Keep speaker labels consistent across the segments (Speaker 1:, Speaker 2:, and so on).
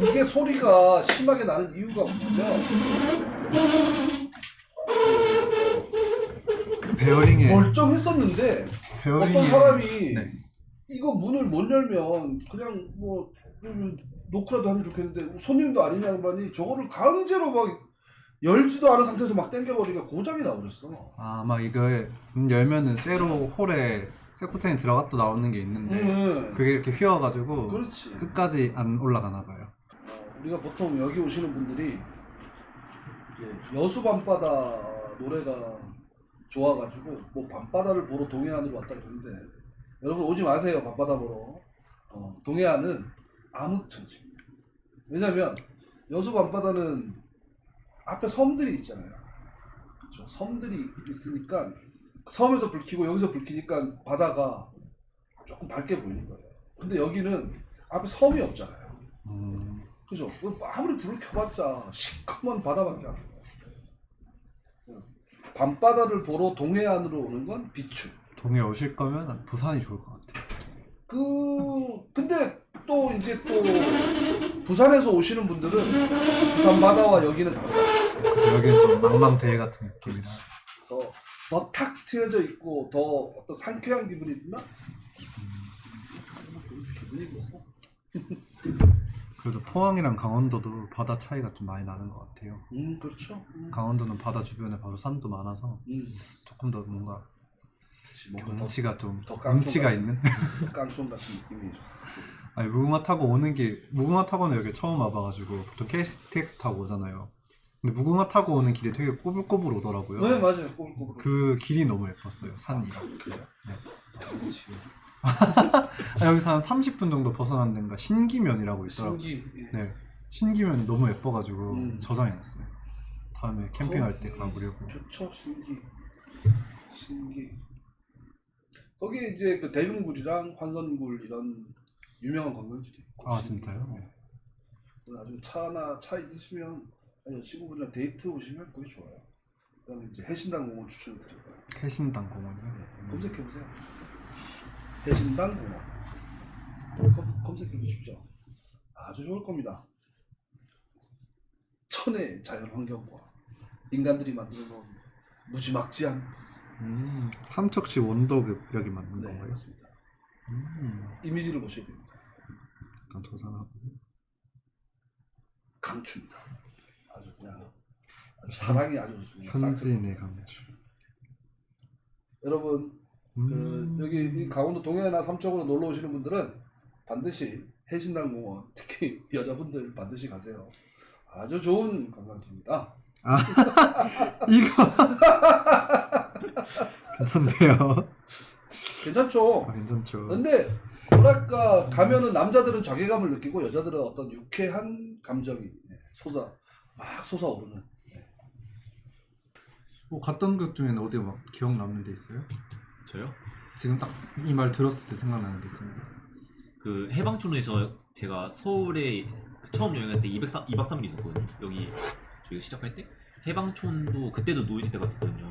Speaker 1: 이게 소리가 심하게 나는 이유가 뭐냐면
Speaker 2: 베어링에
Speaker 1: 멀쩡했었는데
Speaker 2: 베어링에
Speaker 1: 어떤 사람이
Speaker 2: 네.
Speaker 1: 이거 문을 못 열면 그냥 뭐좀 노크라도 하면 좋겠는데 손님도 아닌 양반이 저거를 강제로 막 열지도 않은 상태에서 막 당겨버리니까 고장이 나버렸어.
Speaker 2: 아 막 이거 문 열면은 쇠로 홀에 쇠코팅이 들어갔다 나오는 게 있는데
Speaker 1: 응.
Speaker 2: 그게 이렇게 휘어가지고
Speaker 1: 그렇지.
Speaker 2: 끝까지 안 올라가나 봐요.
Speaker 1: 어, 우리가 보통 여기 오시는 분들이 이제 여수 밤바다 노래가 좋아가지고 뭐 밤바다를 보러 동해안으로 왔다 그러는데 여러분 오지 마세요 밤바다 보러 어, 동해안은 암흑천지입니다 왜냐면 여수 밤바다는 앞에 섬들이 있잖아요 그렇죠 섬들이 있으니까 섬에서 불 켜고 여기서 불 켜니까 바다가 조금 밝게 보이는 거예요 근데 여기는 앞에 섬이 없잖아요
Speaker 2: 음,
Speaker 1: 그죠? 뭐 아무리 불을 켜봤자 시커먼 바다밖에 안 보여. 밤바다를 보러 동해안으로 오는 건 비추.
Speaker 2: 동해 오실 거면 부산이 좋을 것 같아요.
Speaker 1: 그 근데 또 이제 또 부산에서 오시는 분들은 부산 바다와 여기는 다르다.
Speaker 2: 여기는 좀 망망대해 같은 느낌이라.
Speaker 1: 더더 탁 트여져 있고 더 어떤 상쾌한 기분이 든다.
Speaker 2: 그래도 포항이랑 강원도도 바다 차이가 좀 많이 나는 것 같아요.
Speaker 1: 음 그렇죠. 음,
Speaker 2: 강원도는 바다 주변에 바로 산도 많아서
Speaker 1: 음.
Speaker 2: 조금 더 뭔가
Speaker 1: 그치, 뭔가 더,
Speaker 2: 경치가 좀
Speaker 1: 더 깡총
Speaker 2: 운치가
Speaker 1: 같은-
Speaker 2: 있는.
Speaker 1: 더 깡총 같은 느낌이.
Speaker 2: 아니 무궁화 타고 오는 길 무궁화 타고는 여기 처음 와봐가지고 보통 KTX 타고 오잖아요. 근데 무궁화 타고 오는 길이 되게 꼬불꼬불 오더라고요.
Speaker 1: 네 맞아요. 꼬불꼬불.
Speaker 2: 그 길이 너무 예뻤어요. 산이랑.
Speaker 1: 그래요?
Speaker 2: 네.
Speaker 1: 아, 그렇지.
Speaker 2: 아, 여기서 한 30분 정도 벗어난 데가 신기면이라고 있더라고요.
Speaker 1: 신기. 예.
Speaker 2: 네. 신기면 너무 예뻐가지고
Speaker 1: 음.
Speaker 2: 저장해놨어요. 다음에 캠핑할 때
Speaker 1: 거-
Speaker 2: 가보려고.
Speaker 1: 좋죠 신기. 신기. 거기 이제 그 대금굴이랑 환선굴 이런 유명한 관광지도 있고.
Speaker 2: 아 진짜요?
Speaker 1: 네. 나중에 차나 차 있으시면 아니 친구분이랑 데이트 오시면 거기 좋아요. 그다음에 이제 해신당 공원 추천드릴까요?
Speaker 2: 해신당 공원이요.
Speaker 1: 네. 검색해 보세요. 해신당 공원. 검, 검색해 보십시오. 아주 좋을 겁니다. 천의 자연 환경과 인간들이 만들어 놓은 무지막지한
Speaker 2: 음, 삼척시 원도급 여기 맞는
Speaker 1: 네,
Speaker 2: 건가요?
Speaker 1: 맞습니다.
Speaker 2: 음,
Speaker 1: 이미지를 보셔야 됩니다.
Speaker 2: 일단 저장하고.
Speaker 1: 강추입니다. 아주 그냥 사랑이 아주 좋습니다.
Speaker 2: 현지인의 강추.
Speaker 1: 여러분
Speaker 2: 음.
Speaker 1: 그 여기 이 강원도 동해나 삼척으로 놀러 오시는 분들은 반드시 해신당 공원 특히 여자분들 반드시 가세요. 아주 좋은 관광지입니다.
Speaker 2: 이거 괜찮네요.
Speaker 1: 괜찮죠?
Speaker 2: 아, 괜찮죠.
Speaker 1: 근데 뭐랄까 가면은 남자들은 자괴감을 느끼고 여자들은 어떤 유쾌한 감정이 솟아 막 솟아오르는.
Speaker 2: 뭐 갔던 곳 중에는 어디 막 기억 남는 데 있어요?
Speaker 3: 저요?
Speaker 2: 지금 딱 이 말 들었을 때 생각나는 게 있잖아요.
Speaker 3: 그 해방촌에서 제가 서울에 그 처음 여행할 때 203, 2박 3일 있었거든요. 여기 저희가 시작할 때 해방촌도 그때도 노이즈 때 갔었거든요.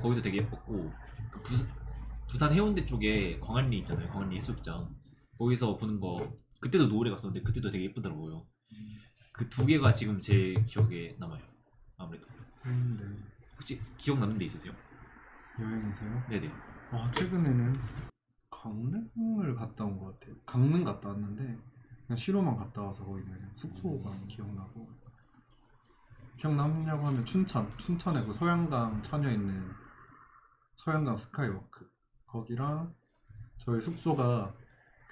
Speaker 3: 거기도 되게 예뻤고 그 부, 부산 해운대 쪽에 광안리 있잖아요. 광안리 해수욕장 거기서 보는 거 그때도 노을에 갔었는데 그때도 되게 예쁘더라고요. 그 두 개가 지금 제 기억에 남아요. 아무래도
Speaker 2: 음, 네.
Speaker 3: 혹시 기억 남는 데 있으세요?
Speaker 2: 여행에서요?
Speaker 3: 네네.
Speaker 2: 와 최근에는 강릉을 갔다 온 것 같아요. 강릉 갔다 왔는데 그냥 시로만 갔다 와서 거기 그냥 숙소가 기억나고 기억 남냐고 하면 춘천 춘천에 그 소양강 처녀 있는 소양강 스카이워크 거기랑 저희 숙소가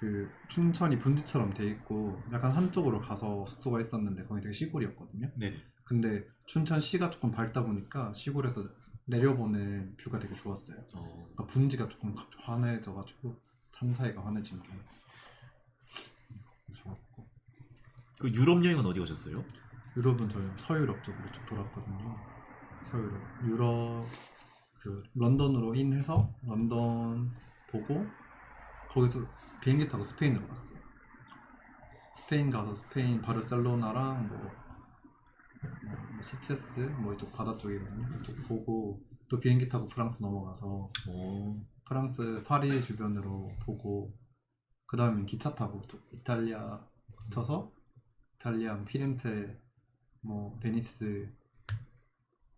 Speaker 2: 그 춘천이 분지처럼 돼 있고 약간 산 쪽으로 가서 숙소가 있었는데 거기 되게 시골이었거든요.
Speaker 3: 네네.
Speaker 2: 근데 춘천시가 조금 밝다 보니까 시골에서 내려보는 뷰가 되게 좋았어요.
Speaker 3: 어,
Speaker 2: 그러니까 분지가 조금 환해져가지고 산 사이가 환해진 게 좋았고
Speaker 3: 그 유럽 여행은 어디 가셨어요?
Speaker 2: 유럽은 저희 서유럽 쪽으로 쭉 돌았거든요. 서유럽 유럽 그 런던으로 인해서 런던 보고 거기서 비행기 타고 스페인으로 갔어요. 스페인 가서 스페인 바르셀로나랑 뭐, 뭐, 뭐 시체스 뭐 이쪽 바다 쪽이거든요. 이쪽 보고 또 비행기 타고 프랑스 넘어가서
Speaker 3: 어,
Speaker 2: 프랑스 파리 주변으로 보고 그 다음에 기차 타고 또 이탈리아 쳐서 이탈리아 피렌체 뭐 베니스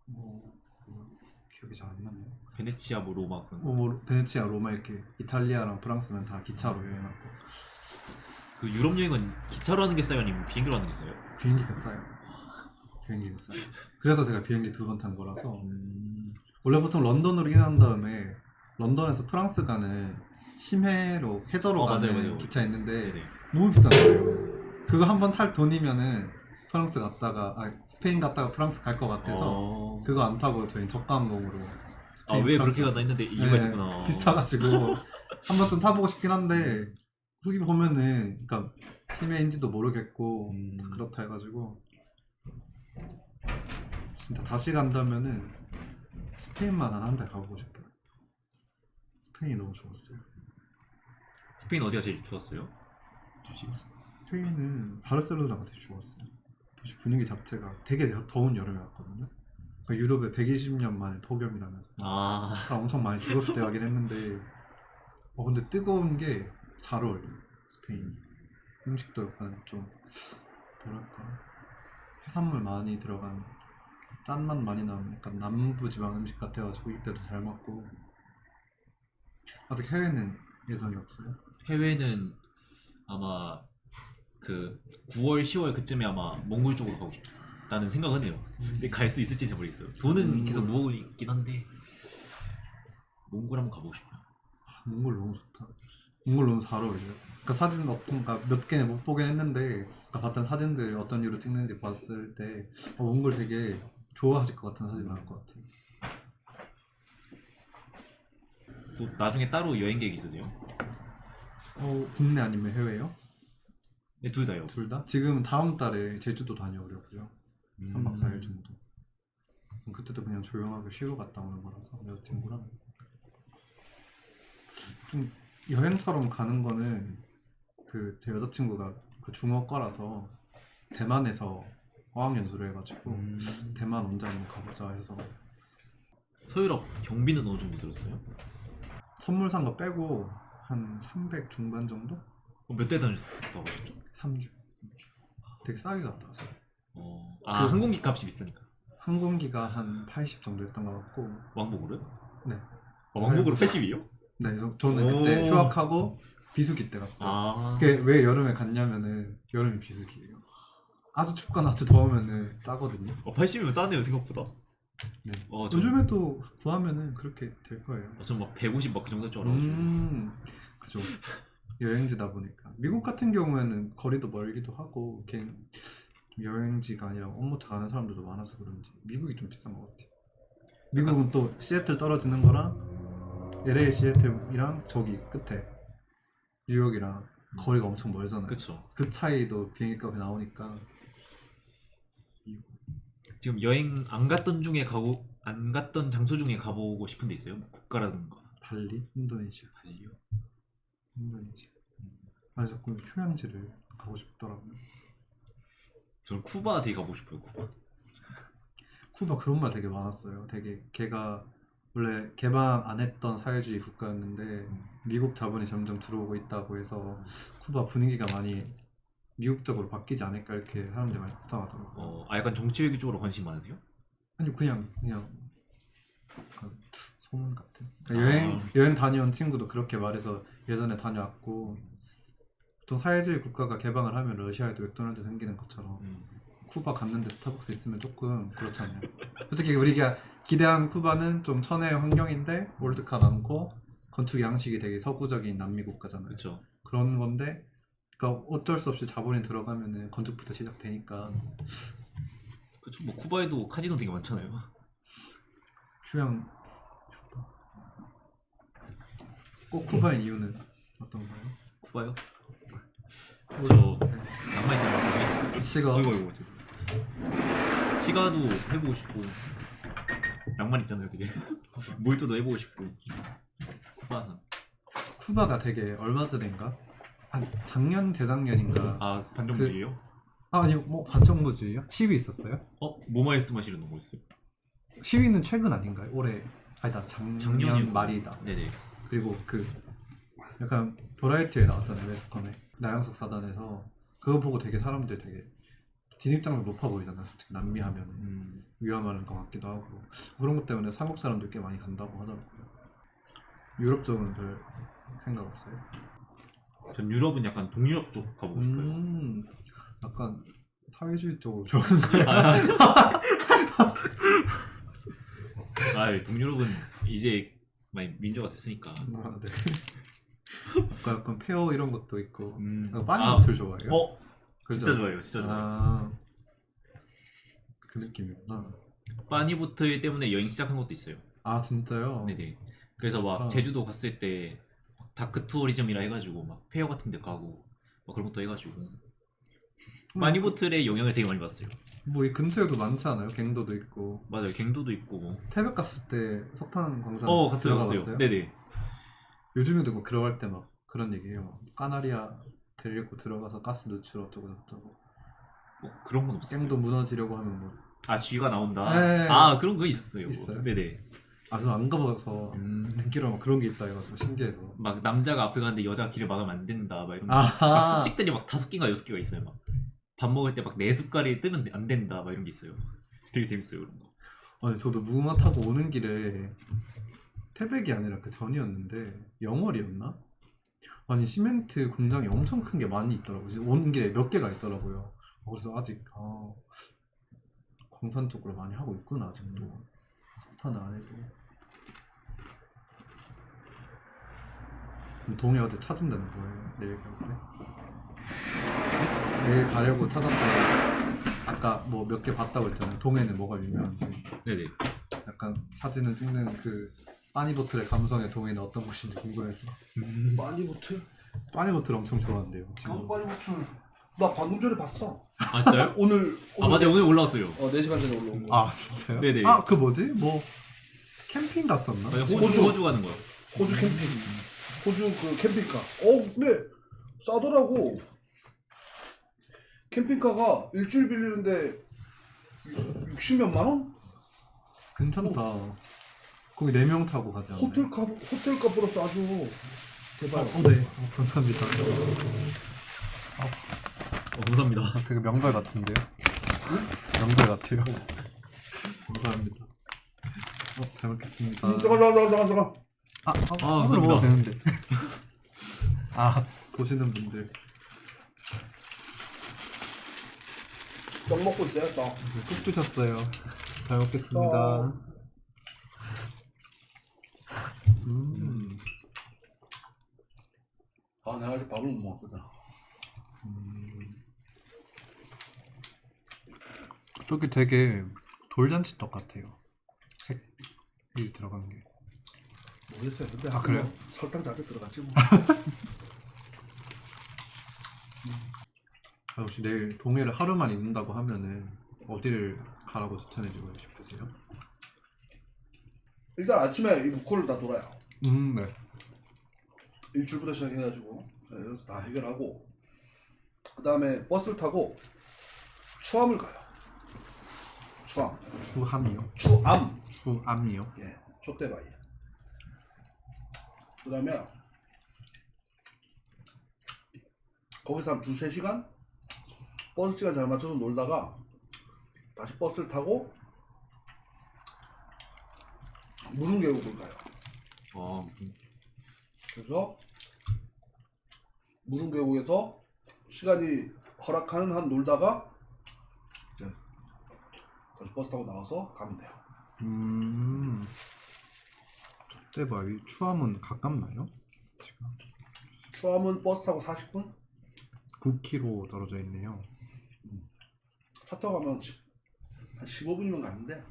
Speaker 2: 뭐, 뭐 기억이 잘 안 나네요.
Speaker 3: 베네치아 뭐 로마 그런
Speaker 2: 뭐, 뭐 베네치아 로마 이렇게 이탈리아랑 프랑스는 다 기차로 여행하고
Speaker 3: 그 유럽 여행은 기차로 하는 게 싸요 아니면 비행기로 하는 게 싸요?
Speaker 2: 비행기가 싸요. 비행기가 싸요. 그래서 제가 비행기 두 번 탄 거라서
Speaker 3: 음...
Speaker 2: 원래 보통 런던으로 인한 다음에 런던에서 프랑스 가는 심해로 해저로
Speaker 3: 어, 맞아요,
Speaker 2: 가는
Speaker 3: 맞아요.
Speaker 2: 기차 있는데
Speaker 3: 네네
Speaker 2: 너무 비싼 거예요. 그거 한 번 탈 돈이면은 프랑스 갔다가 아 스페인 갔다가 프랑스 갈 것 같아서
Speaker 3: 어...
Speaker 2: 그거 안 타고 저희 저가 항공으로
Speaker 3: 아 왜 그렇게 갔나 했는데 이유가
Speaker 2: 네,
Speaker 3: 있었구나
Speaker 2: 비싸가지고 한 번쯤 타보고 싶긴 한데 후기 보면은 그러니까 심해인지도 모르겠고
Speaker 3: 음...
Speaker 2: 그렇다 해가지고 진짜 다시 간다면은 스페인만 한 한 달 가보고 싶어요. 스페인이 너무 좋았어요.
Speaker 3: 스페인 어디가 제일 좋았어요?
Speaker 2: 스페인은 바르셀로나가 되게 좋았어요. 도시 분위기 자체가 되게 더운 여름에 왔거든요. 유럽에 120년 만에 폭염이라면서.
Speaker 3: 아.
Speaker 2: 사람 엄청 많이 죽었을 때 가긴 했는데 어 근데 뜨거운 게 잘 어울려요 스페인 음식도 약간 좀 뭐랄까. 해산물 많이 들어간 짠맛 많이 나는 약간 남부 지방 음식 같아가지고 이때도 잘 먹고. 아직 해외는 예정이 없어요.
Speaker 3: 해외는 아마 그 9월 10월 그쯤에 아마 몽골 쪽으로 가고 싶 다는 생각은 해요 근데 갈 수 있을지 잘 모르겠어요 돈은
Speaker 2: 몽골.
Speaker 3: 계속 모으고 있긴 한데 몽골 한번 가보고 싶어요
Speaker 2: 몽골 너무 좋다 몽골 너무 잘 어울려요 그러니까 사진 어떤 그러니까 몇 개는 못 보긴 했는데 아까 봤던 사진들 어떤 이유로 찍는지 봤을 때 어, 몽골 되게 좋아하실 것 같은 사진 나올 것 같아요
Speaker 3: 또 나중에 따로 여행 계획 있으세요?
Speaker 2: 어, 국내 아니면 해외요?
Speaker 3: 네, 둘 다요
Speaker 2: 둘 다? 지금 다음 달에 제주도 다녀오려고요.
Speaker 3: 음.
Speaker 2: 3박 4일 정도. 그때도 그냥 조용하게 쉬러 갔다 오는 거라서 여자친구랑 좀 여행처럼 가는 거는 그 제 여자친구가 그 중어과라서 대만에서 어학 연수를 해가지고
Speaker 3: 음.
Speaker 2: 대만 언제 한번 가보자 해서
Speaker 3: 서유럽 경비는 어느 정도 들었어요?
Speaker 2: 선물 산 거 빼고 한 300 중반 정도?
Speaker 3: 어, 몇대 다녔다고 하셨죠?
Speaker 2: 3주. 되게 싸게 갔다 왔어요.
Speaker 3: 어... 아
Speaker 2: 그-
Speaker 3: 항공기 값이 비싸니까
Speaker 2: 항공기가 한 80 정도 했던 것 같고
Speaker 3: 왕복으로?
Speaker 2: 네.
Speaker 3: 어, 왕복으로 80이요?
Speaker 2: 네, 그래서 저는 그때
Speaker 3: 오.
Speaker 2: 휴학하고 비수기 때 갔어요.
Speaker 3: 아
Speaker 2: 그게 왜 여름에 갔냐면은 여름이 비수기예요. 아주 춥거나 아주 더우면은 싸거든요.
Speaker 3: 어, 80이면 싸네요 생각보다
Speaker 2: 네.
Speaker 3: 어, 전,
Speaker 2: 요즘에도 구하면은 그렇게 될 거예요.
Speaker 3: 어, 전막 150 막 그 정도 할줄 알아가지고
Speaker 2: 음, 그죠. 여행지다 보니까 미국 같은 경우에는 거리도 멀기도 하고 이렇게 좀 여행지가 아니라 업무 가는 사람들도 많아서 그런지 미국이 좀 비싼 것 같아요. 미국은 또 시애틀 떨어지는 거랑 LA 시애틀이랑 저기 끝에 뉴욕이랑 거리가 엄청 멀잖아요.
Speaker 3: 그쵸
Speaker 2: 그 차이도 비행기값이 나오니까
Speaker 3: 지금 여행 안 갔던 중에 가고 안 갔던 장소 중에 가보고 싶은 데 있어요? 뭐 국가라든가
Speaker 2: 발리, 인도네시아,
Speaker 3: 발리요?
Speaker 2: 인도네시아. 아니 자꾸 휴양지를 가고 싶더라고요.
Speaker 3: 저는 쿠바 되게 가보고 싶어요 쿠바
Speaker 2: 쿠바 그런 말 되게 많았어요. 되게 걔가 원래 개방 안 했던 사회주의 국가였는데 미국 자본이 점점 들어오고 있다고 해서 쿠바 분위기가 많이 미국적으로 바뀌지 않을까 이렇게 사람들이 많이 걱정하더라고요.
Speaker 3: 어, 아 약간 정치 외교 쪽으로 관심 많으세요?
Speaker 2: 아니 그냥 그냥 약간 소문 같은.
Speaker 3: 아.
Speaker 2: 여행 여행 다녀온 친구도 그렇게 말해서 예전에 다녀왔고 보통 사회주의 국가가 개방을 하면 러시아에도 맥도날드 생기는 것처럼
Speaker 3: 음.
Speaker 2: 쿠바 갔는데 스타벅스 있으면 조금 그렇잖아요. 솔직히 우리가 기대한 쿠바는 좀 천혜의 환경인데 월드카 많고 건축 양식이 되게 서구적인 남미 국가잖아요.
Speaker 3: 그쵸
Speaker 2: 그런 건데 그러니까 어쩔 수 없이 자본이 들어가면은 건축부터 시작되니까
Speaker 3: 그쵸 뭐 쿠바에도 카지노 되게 많잖아요
Speaker 2: 쿠바. 꼭 쿠바인 이유는 어떤가요?
Speaker 3: 쿠바요?
Speaker 2: 네.
Speaker 3: 저 낭만 있잖아요
Speaker 2: 시가
Speaker 3: 어이구 어이구 시가도 해보고 싶고 낭만 있잖아요 되게 몰토도 해보고 싶고 쿠바산
Speaker 2: 쿠바가 되게 얼마 전인가? 한 작년 재작년인가?
Speaker 3: 아 반정주의예요?
Speaker 2: 아, 아니요 뭐 반정부주의요? 시위 있었어요?
Speaker 3: 어? 뭐 말씀하시는 거였어요?
Speaker 2: 시위는 최근 아닌가요? 올해 아니다 작년
Speaker 3: 작년이요
Speaker 2: 말이다.
Speaker 3: 네네
Speaker 2: 그 그리고 그 약간 버라이어티에 나왔잖아요 매스컴에 나영석 사단에서 그거 보고 되게 사람들 되게 진입장벽 높아 보이잖아 요 솔직히 남미 하면
Speaker 3: 음.
Speaker 2: 위험한 것 같기도 하고 그런 것 때문에 한국 사람들 꽤 많이 간다고 하더라고요 유럽 쪽은 별 생각 없어요?
Speaker 3: 전 유럽은 약간 동유럽 쪽 가보고 싶어요.
Speaker 2: 음 약간 사회주의 쪽으로 좋아하는
Speaker 3: 아, 아, 동유럽은 이제 많이 민주가 됐으니까.
Speaker 2: 아, 네. 약간, 약간 페어 이런 것도 있고
Speaker 3: 음.
Speaker 2: 아, 빠니
Speaker 3: 아,
Speaker 2: 호텔 좋아해요?
Speaker 3: 어,
Speaker 2: 그죠?
Speaker 3: 진짜 좋아요, 진짜 좋아요.
Speaker 2: 아, 그 느낌이구나.
Speaker 3: 빠니보트 때문에 여행 시작한 것도 있어요.
Speaker 2: 아 진짜요?
Speaker 3: 네네. 그래서 막
Speaker 2: 좋다.
Speaker 3: 제주도 갔을 때 다크 투어리즘이라 해가지고 막 페어 같은 데 가고 막 그런 것도 해가지고
Speaker 2: 음,
Speaker 3: 빠니보틀의 영향을 되게 많이 받았어요.
Speaker 2: 뭐 이 근처에도 많지 않아요? 갱도도 있고
Speaker 3: 맞아요. 갱도도 있고 뭐.
Speaker 2: 태백 갔을 때 석탄 광산
Speaker 3: 어 갔어요, 갔어요.
Speaker 2: 봤어요?
Speaker 3: 네네.
Speaker 2: 요즘에도 뭐 들어갈 때 막 그런 얘기해요. 까나리아 데리고 들어가서 가스 누출 어쩌고 저쩌고
Speaker 3: 뭐 그런 건 없었어요.
Speaker 2: 갱도 무너지려고 하면 뭐
Speaker 3: 아 쥐가 나온다.
Speaker 2: 네.
Speaker 3: 아 그런 거 있었어요.
Speaker 2: 있어요?
Speaker 3: 네네.
Speaker 2: 아주 안 가봐서
Speaker 3: 음.
Speaker 2: 듣기로 막 그런 게 있다 해가지고 신기해서
Speaker 3: 막 남자가 앞에 가는데 여자가 길을 막으면 안 된다. 막 이런 거.
Speaker 2: 아하.
Speaker 3: 막 수칙들이 막 다섯 개가 여섯 개가 있어요. 막 밥 먹을 때 막 네 숟갈이 뜨면 안 된다. 막 이런 게 있어요. 되게 재밌어요 그런 거.
Speaker 2: 아니 저도 무궁화 타고 오는 길에 태백이 아니라 그 전이었는데 영월이었나? 아니 시멘트 공장이 엄청 큰 게 많이 있더라고요. 지금 오는 길에 몇 개가 있더라고요. 그래서 아직 아, 광산 쪽으로 많이 하고 있구나 아직도 석탄 안 해도 동해 어디 찾은다는 거예요 내일 갈 때? 내일 가려고 찾았더니 아까 뭐 몇 개 봤다고 했잖아요 동해는 뭐가 유명한지
Speaker 3: 네네.
Speaker 2: 약간 사진을 찍는 그 빠니보틀의 감성의 동해는 어떤 곳인지 궁금해서
Speaker 1: 빠니보트?
Speaker 2: 빠니보틀 엄청 좋아한대요 지금
Speaker 1: 강 빠니보트. 나 방금 전에 봤어.
Speaker 3: 아 진짜요?
Speaker 1: 오늘.
Speaker 3: 아 맞아요. 오늘 올라왔어요.
Speaker 1: 어, 4시간 전에 올라온 거.
Speaker 2: 아 진짜요?
Speaker 3: 네네.
Speaker 2: 아 그 뭐지? 뭐 캠핑 갔었나?
Speaker 3: 맞아요. 호주,
Speaker 1: 호주.
Speaker 3: 호주 가는 거요.
Speaker 1: 호주 캠핑. 호주 그 캠핑카. 어, 근데 싸더라고. 캠핑카가 일주일 빌리는데 60몇만 원?
Speaker 2: 괜찮다 거기 4명 타고 가지 않나요?
Speaker 1: 호텔 값 호텔 값 으로서 아주
Speaker 2: 아,
Speaker 1: 대박.
Speaker 2: 어, 네 어, 감사합니다
Speaker 3: 어, 감사합니다.
Speaker 2: 아, 되게 명절 같은데요? 명절 같아요 감사합니다 어, 잘 먹겠습니다
Speaker 1: 음, 잠깐 잠깐 잠깐 잠깐.
Speaker 2: 아, 아,
Speaker 3: 아,
Speaker 2: 손으로
Speaker 3: 감사합니다.
Speaker 2: 먹어도 되는데 아 보시는 분들
Speaker 1: 떡 먹고 있어요. 떡.
Speaker 2: 뚝 주셨어요. 잘 먹겠습니다.
Speaker 1: 어.
Speaker 2: 음,
Speaker 1: 아, 내가 아직 밥을 못 먹었거든.
Speaker 2: 음. 저기 되게 돌잔치 떡 같아요. 색이 들어간 게.
Speaker 1: 모르겠어요. 근데
Speaker 2: 아, 그래요?
Speaker 1: 설탕 다들 들어갔지 뭐.
Speaker 2: 아, 혹시 내일 동해를 하루만 있는다고 하면은 어디를 가라고 추천해주고 싶으세요?
Speaker 1: 일단 아침에 이 무코를 다 돌아요.
Speaker 2: 음, 네.
Speaker 1: 일출부터 시작해가지고 네, 여기서 다 해결하고 그 다음에 버스를 타고 추암을 가요. 추암.
Speaker 2: 추함이요.
Speaker 1: 추암.
Speaker 2: 추암이요.
Speaker 1: 예. 촛대바위. 그 다음에 거기서 한 두세 시간 버스 시간 잘 맞춰서 놀다가 다시 버스를 타고 무릉계곡을 가요.
Speaker 3: 아,
Speaker 1: 그래서 무릉계곡에서 시간이 허락하는 한 놀다가 이제 다시 버스 타고 나와서 가면 돼요.
Speaker 2: 음. 롯데바위 추함은 가깝나요? 지금
Speaker 1: 추암은 버스 타고 40분?
Speaker 2: 9km 떨어져 있네요.
Speaker 1: 차 타고 가면 10, 한 15분이면 가는데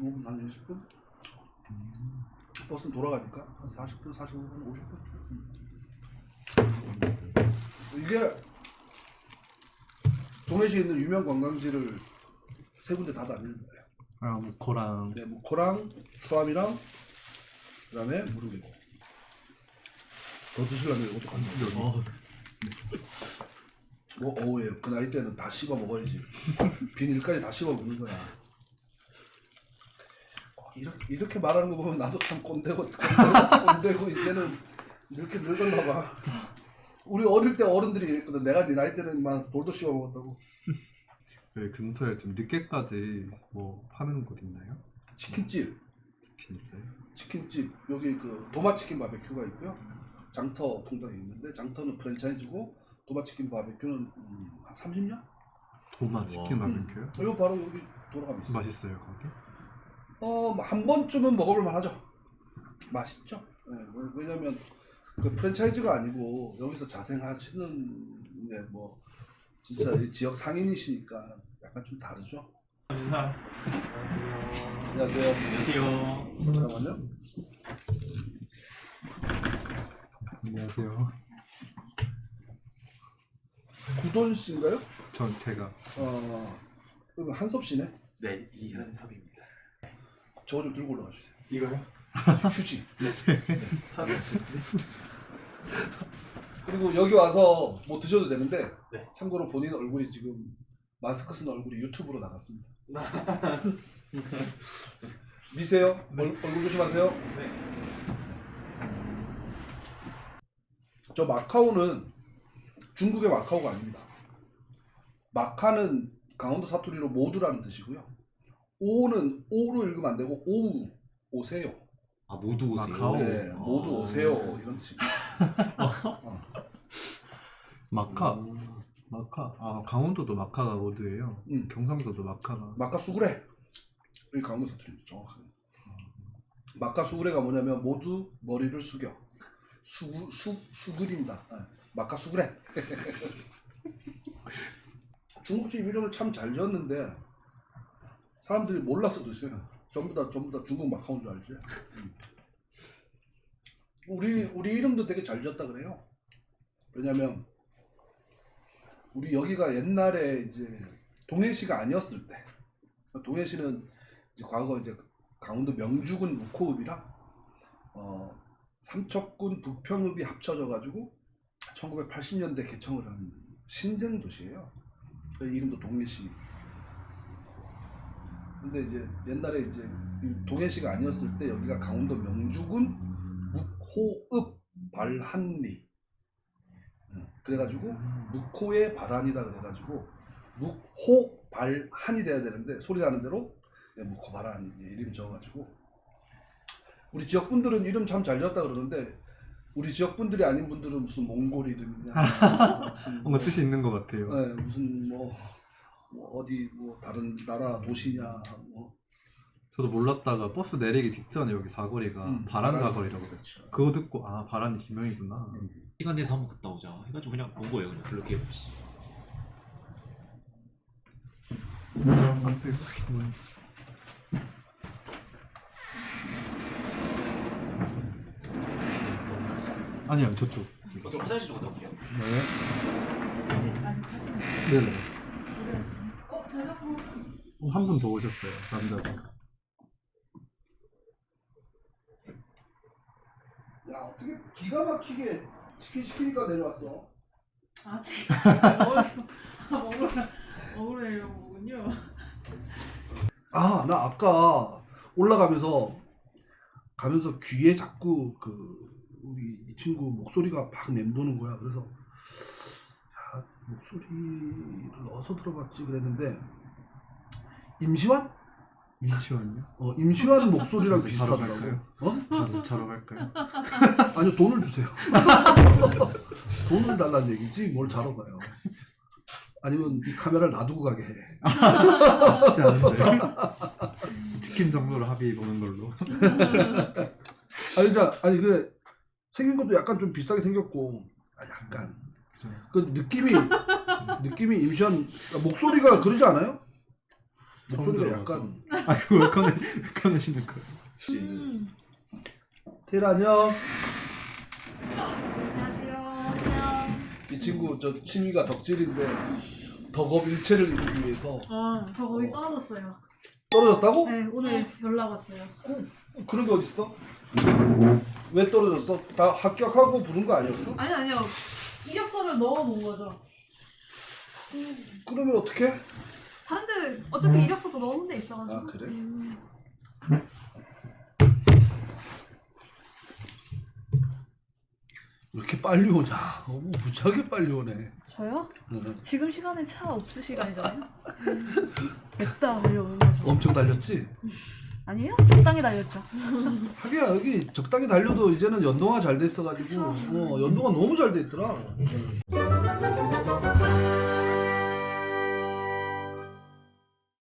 Speaker 1: 15분 한 20분? 버스는 돌아가니까 한 40분, 45분, 50분 이게 동해시에 있는 유명 관광지를 세 군데 다 다니는 거예요
Speaker 2: 아 무코랑
Speaker 1: 네, 무코랑 추암이랑 그 다음에 무르계곡 더 드시려면 이것도 간다
Speaker 3: 어,
Speaker 1: 뭐 어우예요. 그 나이 때는 다 씹어 먹어야지. 비닐까지 다 씹어 먹는 거야. 이렇게, 이렇게 말하는 거 보면 나도 참 꼰대고 꼰대고, 꼰대고 이제는 이렇게 늙었나 봐. 우리 어릴 때 어른들이 이랬거든. 내가 네 나이 때는 막 돌도 씹어 먹었다고.
Speaker 2: 여기 근처에 좀 늦게까지 뭐 파는 곳 있나요?
Speaker 1: 치킨집,
Speaker 2: 치킨 있어요?
Speaker 1: 치킨집 여기 그 도마치킨 바베큐가 있고요. 장터 통닭이 있는데 장터는 프랜차이즈고 도마치킨 바베큐는 음, 한 30년?
Speaker 2: 도마 치킨
Speaker 3: 와.
Speaker 2: 바베큐요?
Speaker 1: 이거 바로 여기 돌아가면 있어요.
Speaker 2: 맛있어요 거기?
Speaker 1: 어, 뭐한 번쯤은 먹어볼 만하죠. 맛있죠. 예, 왜- 왜냐면 그 프랜차이즈가 아니고 여기서 자생하시는 예, 뭐 진짜 이 지역 상인이시니까 약간 좀 다르죠. 안녕하세요.
Speaker 3: 안녕하세요.
Speaker 1: 잠깐만요.
Speaker 2: 안녕하세요.
Speaker 1: 구돈 씨인가요?
Speaker 2: 전 제가
Speaker 1: 어, 그럼 한섭 씨네.
Speaker 3: 네, 이현섭입니다.
Speaker 1: 저거 좀 들고 올라가 주세요.
Speaker 3: 이거요?
Speaker 1: 휴지.
Speaker 3: 사진
Speaker 1: 그리고 여기 와서 뭐 드셔도 되는데
Speaker 3: 네.
Speaker 1: 참고로 본인 얼굴이 지금 마스크 쓴 얼굴이 유튜브로 나갔습니다. 미세요? 얼, 얼굴 조심하세요. 저 마카오는 중국의 마카오가 아닙니다. 마카는 강원도 사투리로 모두라는 뜻이고요. 오는 오로 읽으면 안 되고 오우 오세요.
Speaker 3: 아 모두 오세요.
Speaker 2: 마카오.
Speaker 1: 네, 모두
Speaker 3: 아.
Speaker 1: 오세요 이런 뜻입니다.
Speaker 2: 마카 마카 아 강원도도 마카가 어디예요?
Speaker 1: 음.
Speaker 2: 경상도도 마카가
Speaker 1: 마카 수구레 이 강원도 사투리 정확하게 마카 수구레가 뭐냐면 모두 머리를 숙여 수구 수 수그린다 예. 마카 수구레 중국집 이름을 참 잘 지었는데 사람들이 몰라서 드세요 전부 다 전부 다 중국 마카오인 줄 알지 음. 우리 우리 이름도 되게 잘 지었다 그래요 왜냐면 우리 여기가 옛날에 이제 동해시가 아니었을 때 동해시는 이제 과거 이제 강원도 명주군 묵호읍이랑 어, 삼척군 북평읍이 합쳐져 가지고 1980년대 개청을 한 신생 도시예요. 그 이름도 동해시. 근데 이제 옛날에 이제 이 동해시가 아니었을 때 여기가 강원도 명주군 묵호읍 발한리. 음, 그래가지고 묵호의 발한이다 그래가지고 묵호 발한이 돼야 되는데 소리 나는 대로 그냥 묵호 발한 이름 적어가지고 우리 지역 분들은 이름 참 잘 지었다 그러는데 우리 지역 분들이 아닌 분들은 무슨 몽골 이름이냐 무슨
Speaker 2: 뭔가 뜻이 있는 것 같아요.
Speaker 1: 네, 무슨 뭐, 뭐 어디 뭐 다른 나라 도시냐 뭐
Speaker 2: 저도 몰랐다가 버스 내리기 직전에 여기 사거리가
Speaker 1: 음,
Speaker 2: 바란 사거리라고
Speaker 1: 그렇죠.
Speaker 2: 그거 듣고 아 바란이 지명이구나.
Speaker 3: 시간 내서 한번 갔다 오자. 해가지고 그냥 온 거예요. 그냥 그렇게 없이.
Speaker 2: 앞에 뭐 아니요 저쪽.
Speaker 3: 저 화장실 좀 갔다 올게요.
Speaker 2: 네.
Speaker 4: 아직 아직 하시는 거예요?
Speaker 2: 네네.
Speaker 4: 어, 잘 잡고.
Speaker 2: 한분 더 오셨어요 남자분.
Speaker 1: 야 어떻게 기가 막히게 치킨 시키니까 내려왔어
Speaker 4: 아, 지금. 아, 먹으려. 먹으려고 거군요.
Speaker 1: 아 나 아까 올라가면서 가면서 귀에 자꾸 그 우리 이 친구 목소리가 막 맴도는 거야 그래서 야, 목소리를 어디서 들어봤지 그랬는데 임시완?
Speaker 2: 임치원요?
Speaker 1: 어 임시완 목소리랑
Speaker 2: 저기 자러
Speaker 1: 비슷하더라고
Speaker 2: 갈까요?
Speaker 1: 어?
Speaker 2: 자러 자러 갈까요?
Speaker 1: 아니요 돈을 주세요 돈을 달라는 얘기지 뭘 자러 가요 아니면 이 카메라를 놔두고 가게 해
Speaker 2: 쉽지 않은데. 치킨 정도로 합의 보는 걸로.
Speaker 1: 아니 자 아니 그 생긴 것도 약간 좀 비슷하게 생겼고 아 약간
Speaker 2: 그
Speaker 1: 느낌이 느낌이 임시완 목소리가 그러지 않아요? 목소리가. 약간
Speaker 2: 아 그거 왜 꺼내 왜 꺼내시는 거예요?
Speaker 4: 음.
Speaker 1: 테일 안녕
Speaker 4: 안녕하세요. 안녕.
Speaker 1: 이 친구 저 취미가 덕질인데 덕업 일체를 이루기 위해서
Speaker 4: 아, 저 거기
Speaker 1: 어.
Speaker 4: 떨어졌어요.
Speaker 1: 떨어졌다고?
Speaker 4: 네, 오늘 연락 왔어요.
Speaker 1: 어, 그런 게 어딨어? 왜 떨어졌어? 다 합격하고 부른 거 아니었어?
Speaker 4: 아니, 아니요. 이력서를 넣어놓은 거죠.
Speaker 1: 그러면 어떻게?
Speaker 4: 다른 데 어차피 음. 이력서도 넣은 데 있어가지고.
Speaker 1: 아 그래?
Speaker 4: 음.
Speaker 1: 왜 이렇게 빨리 오냐? 어머 무지하게 빨리 오네.
Speaker 4: 저요?
Speaker 1: 응.
Speaker 4: 지금 시간은 차 없을 시간이잖아요. 음. 냅다 달려오는 거죠.
Speaker 1: 엄청 달렸지? 음.
Speaker 4: 아니에요? 적당히 달렸죠.
Speaker 1: 하기야 여기 적당히 달려도 이제는 연동화 잘 돼 있어가지고 어, 연동화 너무 잘 돼 있더라.